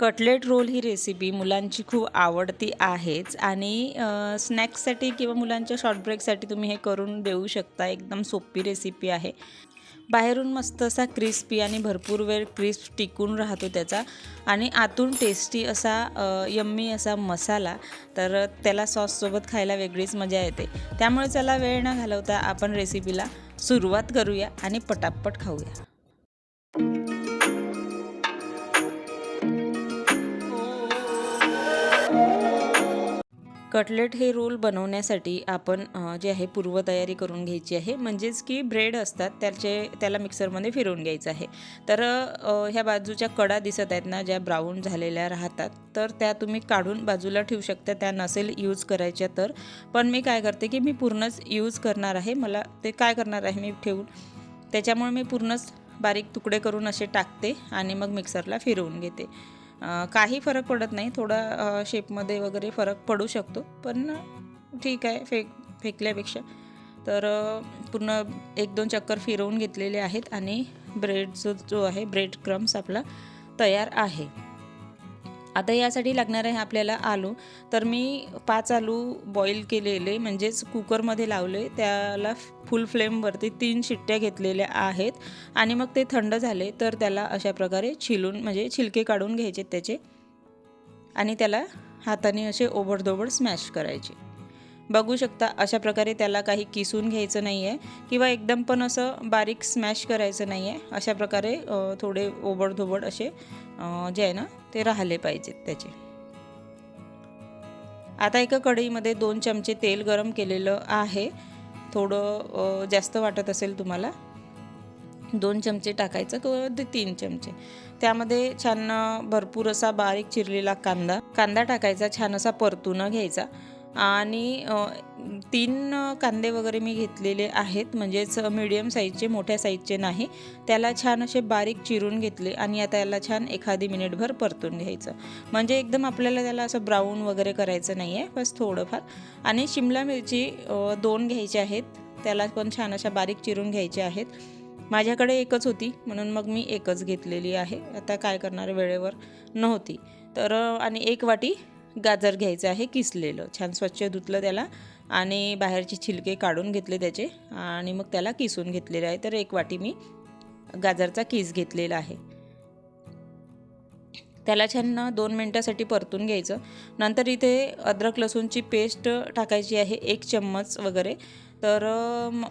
Cutlet role ही recipe मुलांची खूप आवडती आहेच. आणि स्नॅक्ससाठी किंवा मुलांच्या शॉर्ट ब्रेकसाठी तुम्ही हे करून देऊ शकता. एकदम सोपी रेसिपी आहे. बाहेरून मस्त असा क्रिस्पी आणि भरपूर वेळ क्रिस्प टिकून राहतो त्याचा. आणि आतून टेस्टी असा यम्मी असा मसाला तर त्याला सॉससोबत खायला वेगळीच मजा येते. त्यामुळे चला वेळ न घालवता आपण रेसिपीला सुरुवात करूया आणि पटापट खाऊया. कटलेट हे रोल बनवण्यासाठी आपण जे आहे पूर्वतयारी करून घ्यायची आहे. म्हणजेच की ब्रेड असतात त्याचे त्याला मिक्सरमध्ये फिरवून घ्यायचं आहे. तर ह्या बाजूच्या कडा दिसत आहेत ना ज्या ब्राऊन झालेल्या राहतात तर त्या तुम्ही काढून बाजूला ठेवू शकता. त्या नसेल यूज करायच्या तर. पण मी काय करते की मी पूर्णच यूज करणार आहे. मला ते काय करणार आहे मी ठेवून? त्याच्यामुळे मी पूर्णच बारीक तुकडे करून असे टाकते आणि मग मिक्सरला फिरवून घेते. काही फरक पडत नाही. थोडा शेपमध्ये वगैरे फरक पडू शकतो. पण ठीक आहे फेक फेकल्यापेक्षा. तर पूर्ण एक दोन चक्कर फिरवून घेतलेले आहेत आणि ब्रेड जो जो आहे ब्रेड क्रम्स आपला तयार आहे. आता यासाठी लागणार आहे आपल्याला आलू. तर मी पाच आलू बॉईल केलेले म्हणजेच कुकरमध्ये लावले. त्याला फुल फ्लेमवरती तीन शिट्ट्या घेतलेल्या आहेत. आणि मग ते थंड झाले तर त्याला अशा प्रकारे छिलून म्हणजे छिलके काढून घ्यायचे त्याचे. आणि त्याला हाताने असे ओबडधोबड स्मॅश करायचे. बघू शकता अशा प्रकारे त्याला काही किसून घ्यायचं नाही आहे किंवा एकदम पण असं बारीक स्मॅश करायचं नाही आहे अशा प्रकारे थोडे ओबडधोबड असे जे आहे ना ते राहिले पाहिजेत त्याचे. आता एका कढईमध्ये दोन चमचे तेल गरम केलेलं आहे. थोडं जास्त वाटत असेल तुम्हाला. दोन चमचे टाकायचं किंवा ते तीन चमचे. त्यामध्ये छान भरपूर असा बारीक चिरलेला कांदा. कांदा टाकायचा छान असा परतून घ्यायचा. आणि तीन कांदे वगैरे मी घेतलेले आहेत. म्हणजेच मीडियम साईजचे मोठ्या साईजचे नाही. त्याला छान असे बारीक चिरून घेतले आणि आता याला छान एखादी मिनिटभर परतून घ्यायचं. म्हणजे एकदम आपल्याला त्याला असं ब्राऊन वगैरे करायचं नाही आहे बस थोडंफार. आणि शिमला मिरची दोन घ्यायची आहेत. त्याला पण छान अशा बारीक चिरून घ्यायच्या आहेत. माझ्याकडे एकच होती म्हणून मग मी एकच घेतलेली आहे. आता काय करणार वेळेवर नव्हती. तर आणि एक वाटी गाजर घ्यायचं आहे किसलेलं. छान स्वच्छ धुतलं त्याला आणि बाहेरचे छिलके काढून घेतले त्याचे आणि मग त्याला किसून घेतलेले आहे. तर एक वाटी मी गाजरचा किस घेतलेला आहे. त्याला छान दोन मिनटासाठी परतून घ्यायचं. नंतर इथे अद्रक लसूणची पेस्ट टाकायची आहे एक चम्मच वगैरे. तर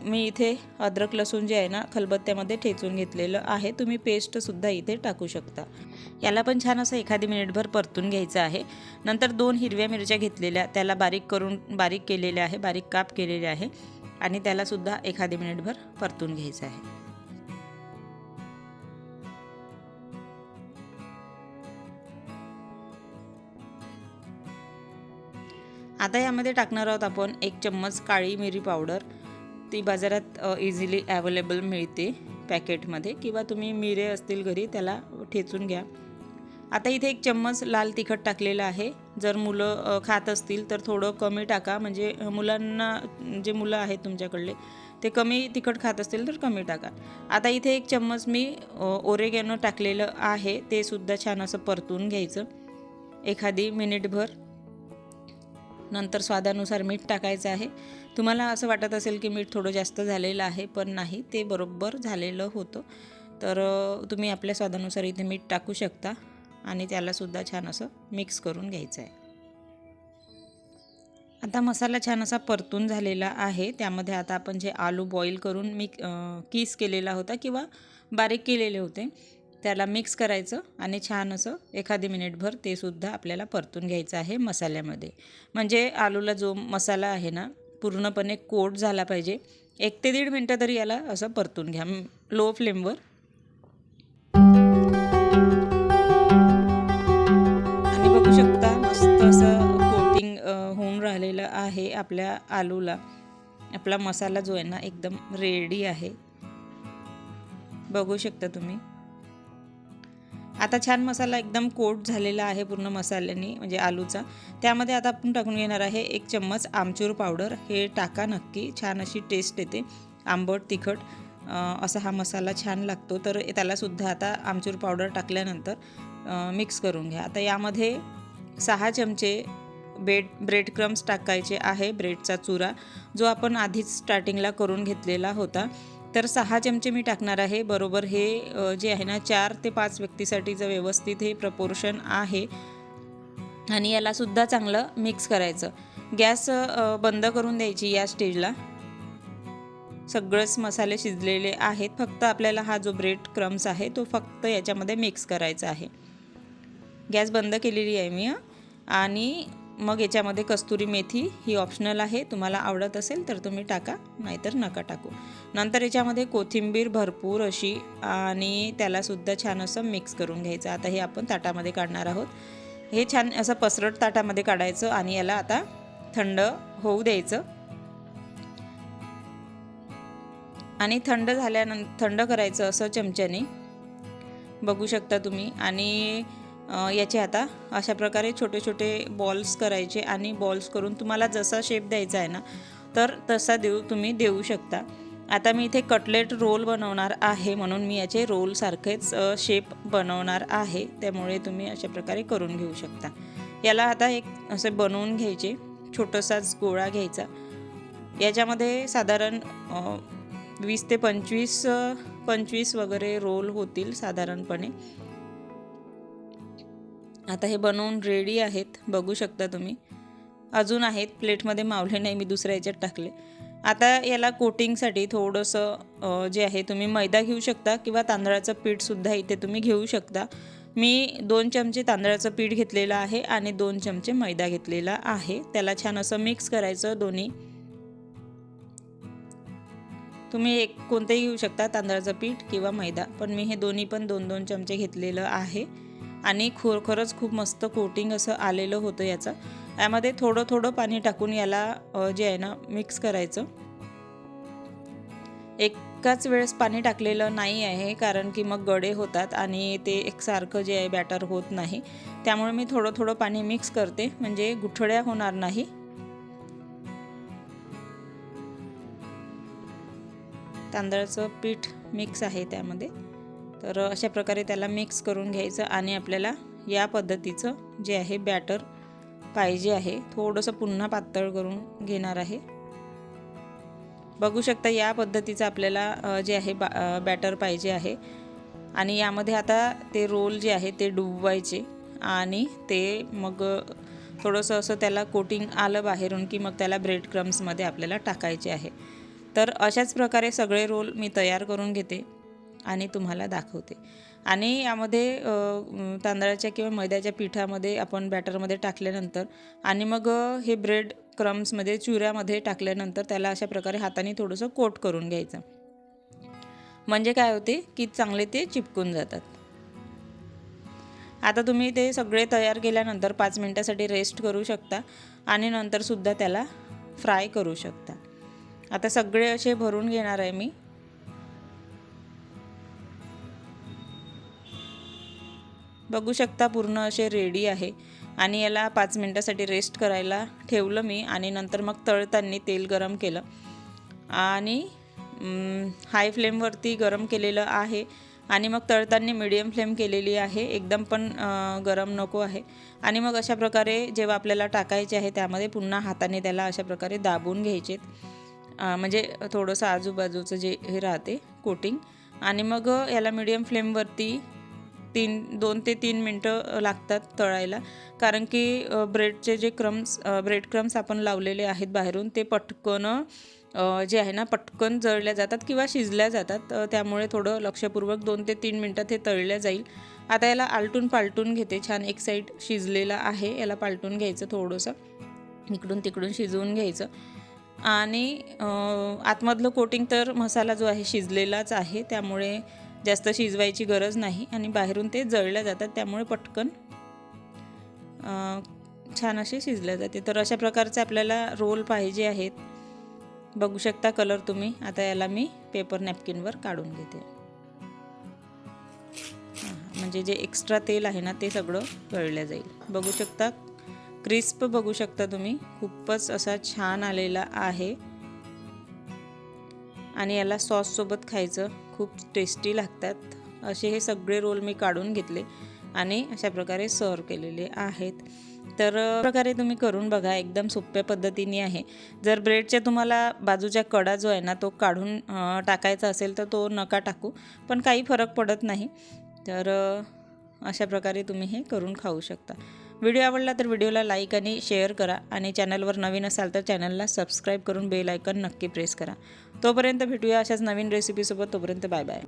मी इथे अद्रक लसूण जे आहे ना खलबत्त्यामध्ये ठेचून घेतलेलं आहे. तुम्ही पेस्टसुद्धा इथे टाकू शकता. याला पण छान असं एखादी मिनिटभर परतून घ्यायचं आहे. नंतर दोन हिरव्या मिरच्या घेतलेल्या त्याला बारीक करून बारीक केलेल्या आहे बारीक काप केलेले आहे. आणि त्यालासुद्धा एखादी मिनिटभर परतून घ्यायचं आहे. आता यामध्ये टाकणार आहोत आपण एक चम्मच काळी मिरी पावडर. ती बाजारात इझिली अवेलेबल मिळते पॅकेटमध्ये किंवा तुम्ही मिरे असतील घरी त्याला ठेचून घ्या. आता इथे एक चम्मच लाल तिखट टाकलेलं आहे. जर मुलं खात असतील तर थोडं कमी टाका. म्हणजे मुलांना जे मुलं आहेत तुमच्याकडले ते कमी तिखट खात असतील तर कमी टाका. आता इथे एक चम्मच मी ओरेगॅनो टाकलेलं आहे. ते सुद्धा छान असं परतून घ्यायचं. एखादी मिनिटभर नंतर स्वादानुसार मीठ टाकायचं आहे. तुम्हाला असं वाटत असेल की मीठ थोडं जास्त झालेलं आहे पण नाही ते बरोबर झालेलं होतं. तर तुम्ही आपल्या स्वादानुसार इथे मीठ टाकू शकता आणि त्यालासुद्धा छान असं मिक्स करून घ्यायचं आहे. आता मसाला छान असा परतून झालेला आहे. त्यामध्ये आता आपण जे आलू बॉईल करून मी किस केलेला होता किंवा बारीक केलेले होते त्याला मिक्स करायचं आणि छान असं एखादी मिनिटभर ते सुद्धा आपल्याला परतून घ्यायचं आहे मसाल्यामध्ये. म्हणजे आलूला जो मसाला आहे ना पूर्णपणे कोट झाला पाहिजे. एक ते दीड मिनटं तरी याला असं परतून घ्या. लो फ्लेमवर. आणि बघू शकता मस्त असं कोटिंग होऊन राहिलेलं आहे आपल्या आलूला. आपला मसाला जो आहे ना एकदम रेडी आहे. बघू शकता तुम्ही. आता छान मसाला एकदम कोट झालेला आहे पूर्ण मसाल्याने म्हणजे आलूचा. त्यामध्ये आता आपण टाकून घेणार आहे एक चम्मच आमचूर पावडर. हे टाका नक्की छान अशी टेस्ट येते. आंबट तिखट असा हा मसाला छान लागतो. तर त्यालासुद्धा आता आमचूर पावडर टाकल्यानंतर मिक्स करून घ्या. आता यामध्ये सहा चमचे बेड ब्रेड क्रम्स टाकायचे आहे ब्रेडचा चुरा जो आपण आधीच स्टार्टिंगला करून घेतलेला होता. तर सहा चमचे मी टाकणार आहे. बरोबर हे जे आहे ना चार ते पाच व्यक्तीसाठीचं व्यवस्थित हे प्रपोर्शन आहे. आणि यालासुद्धा चांगलं मिक्स करायचं. गॅस बंद करून द्यायची या स्टेजला सगळेच मसाले शिजलेले आहेत. फक्त आपल्याला हा जो ब्रेड क्रम्स आहे तो फक्त याच्यामध्ये मिक्स करायचा आहे. गॅस बंद केलेली आहे मी आणि मग याच्यामध्ये कस्तुरी मेथी ही ऑप्शनल आहे. तुम्हाला आवडत असेल तर तुम्ही टाका नाहीतर नका टाकू. नंतर याच्यामध्ये कोथिंबीर भरपूर अशी आणि त्यालासुद्धा छान असं मिक्स करून घ्यायचं. आता हे आपण ताटामध्ये काढणार आहोत. हे छान असं पसरट ताटामध्ये काढायचं आणि याला आता थंड होऊ द्यायचं. आणि थंड झाल्यानंतर थंड करायचं असं चमच्याने. बघू शकता तुम्ही. आणि याचे आता अशा प्रकारे छोटे छोटे बॉल्स करायचे आणि बॉल्स करून तुम्हाला जसा शेप द्यायचा आहे ना तर तसा देऊ तुम्ही देऊ शकता. आता मी इथे कटलेट रोल बनवणार आहे म्हणून मी याचे रोलसारखेच शेप बनवणार आहे. त्यामुळे तुम्ही अशा प्रकारे करून घेऊ शकता. याला आता एक असे बनवून घ्यायचे छोटासाच गोळा घ्यायचा. याच्यामध्ये साधारण वीस ते पंचवीस पंचवीस वगैरे रोल होतील साधारणपणे. आता हे बनवून रेडी आहेत बघू शकता तुम्ही. अजून आहेत प्लेटमध्ये मावले नाही मी दुसऱ्या याच्यात टाकले. आता याला कोटिंगसाठी थोडंसं जे आहे तुम्ही मैदा घेऊ शकता किंवा तांदळाचं पीठसुद्धा इथे तुम्ही घेऊ शकता. मी दोन चमचे तांदळाचं पीठ घेतलेलं आहे आणि दोन चमचे मैदा घेतलेला आहे. त्याला छान असं मिक्स करायचं दोन्ही. तुम्ही एक कोणतेही घेऊ शकता तांदळाचं पीठ किंवा मैदा. पण मी हे दोन्ही पण दोन दोन चमचे घेतलेलं आहे. आणि खरोखरच खूप मस्त कोटिंग असं आलेलं होतं याचं. यामध्ये थोडं थोडं पाणी टाकून याला जे आहे ना मिक्स करायचं. एकाच वेळेस पाणी टाकलेलं नाही आहे कारण की मग गडे होतात आणि ते एकसारखं जे आहे बॅटर होत नाही. त्यामुळे मी थोडं थोडं पाणी मिक्स करते म्हणजे गुठळ्या होणार नाही. तांदळाचं पीठ मिक्स आहे त्यामध्ये. तर अशा प्रकारे त्याला मिक्स करून घ्यायचं आणि आपल्याला या पद्धतीचं जे आहे बॅटर पाहिजे आहे थोडंसं पुन्हा पातळ करून घेणार आहे. बघू शकता या पद्धतीचं आपल्याला जे आहे बा बॅटर पाहिजे आहे. आणि यामध्ये आता ते रोल जे आहे ते डुबवायचे आणि ते मग थोडंसं असं त्याला कोटिंग आलं बाहेरून की मग त्याला ब्रेड क्रम्समध्ये आपल्याला टाकायचे आहे. तर अशाच प्रकारे सगळे रोल मी तयार करून घेते. आणि तुम्हाला दाखवते. आणि यामध्ये तांदळाच्या किंवा मैद्याच्या पिठामध्ये आपण बॅटरमध्ये टाकल्यानंतर आणि मग हे ब्रेड क्रम्समध्ये चुऱ्यामध्ये टाकल्यानंतर त्याला अशा प्रकारे हाताने थोडंसं कोट करून घ्यायचं. म्हणजे काय होते की चांगले ते चिपकून जातात. आता तुम्ही ते सगळे तयार केल्यानंतर पाच मिनटासाठी रेस्ट करू शकता आणि नंतरसुद्धा त्याला फ्राय करू शकता. आता सगळे असे भरून घेणार आहे मी. बघू शकता पूर्ण असे रेडी आहे. आणि याला पाच मिनटासाठी रेस्ट करायला ठेवलं मी आणि नंतर मग तळताना तेल गरम केलं. आणि हाय फ्लेमवरती गरम केलेलं आहे. आणि मग तळताना मिडियम फ्लेम केलेली आहे. एकदम पण गरम नको आहे. आणि मग अशा प्रकारे जेव्हा आपल्याला टाकायचे आहे त्यामध्ये पुन्हा हाताने त्याला अशा प्रकारे दाबून घ्यायचे म्हणजे थोडंसं आजूबाजूचं जे हे राहते कोटिंग आणि मग याला मिडियम फ्लेमवरती तीन दोन ते तीन मिनटं लागतात तळायला. कारण की ब्रेडचे जे क्रम्स ब्रेड क्रम्स आपण लावलेले आहेत बाहेरून ते पटकन जे आहे ना पटकन जळल्या जातात किंवा शिजल्या जातात. त्यामुळे थोडं लक्षपूर्वक दोन ते तीन मिनटात हे तळल्या जाईल. आता याला आलटून पालटून घेते. छान एक साईड शिजलेला आहे. याला पालटून घ्यायचं थोडंसं. इकडून तिकडून शिजवून घ्यायचं. आणि आतमधलं कोटिंग तर मसाला जो आहे शिजलेलाच आहे. त्यामुळे जास्त शिजवायची गरज नाही आणि बाहेरून ते जळल्या जातात त्यामुळे पटकन छान असे शिजले जाते. तर अशा प्रकारचे आपल्याला रोल पाहिजे आहेत. बघू शकता कलर तुम्ही. आता याला मी पेपर नॅपकिनवर काढून घेते. म्हणजे जे एक्स्ट्रा तेल आहे ना ते सगळं गळलं जाईल. बघू शकता क्रिस्प बघू शकता तुम्ही. खूपच असा छान आलेला आहे. आणि याला सॉससोबत खायचं. खूप टेस्टी लागतात. असे हे सगळे रोल मी काढून घेतले आणि अशा प्रकारे सर्व केलेले आहेत. तर प्रकारे तुम्ही करून बघा एकदम सोप्या पद्धतीने आहे. जर ब्रेडच्या तुम्हाला बाजूच्या कडा जो आहे ना तो काढून टाकायचा असेल तर तो नका टाकू. पण काही फरक पडत नाही. तर अशा प्रकारे तुम्ही हे करून खाऊ शकता. व्हिडिओ आवडला तर व्हिडिओला लाईक आणि शेअर करा आणि चॅनलवर नवीन असाल तर चॅनलला सबस्क्राईब करून बेल आयकन नक्की प्रेस करा. तोपर्यंत भेटूया अशाच नवीन रेसिपीसोबत तोपर्यंत बाय बाय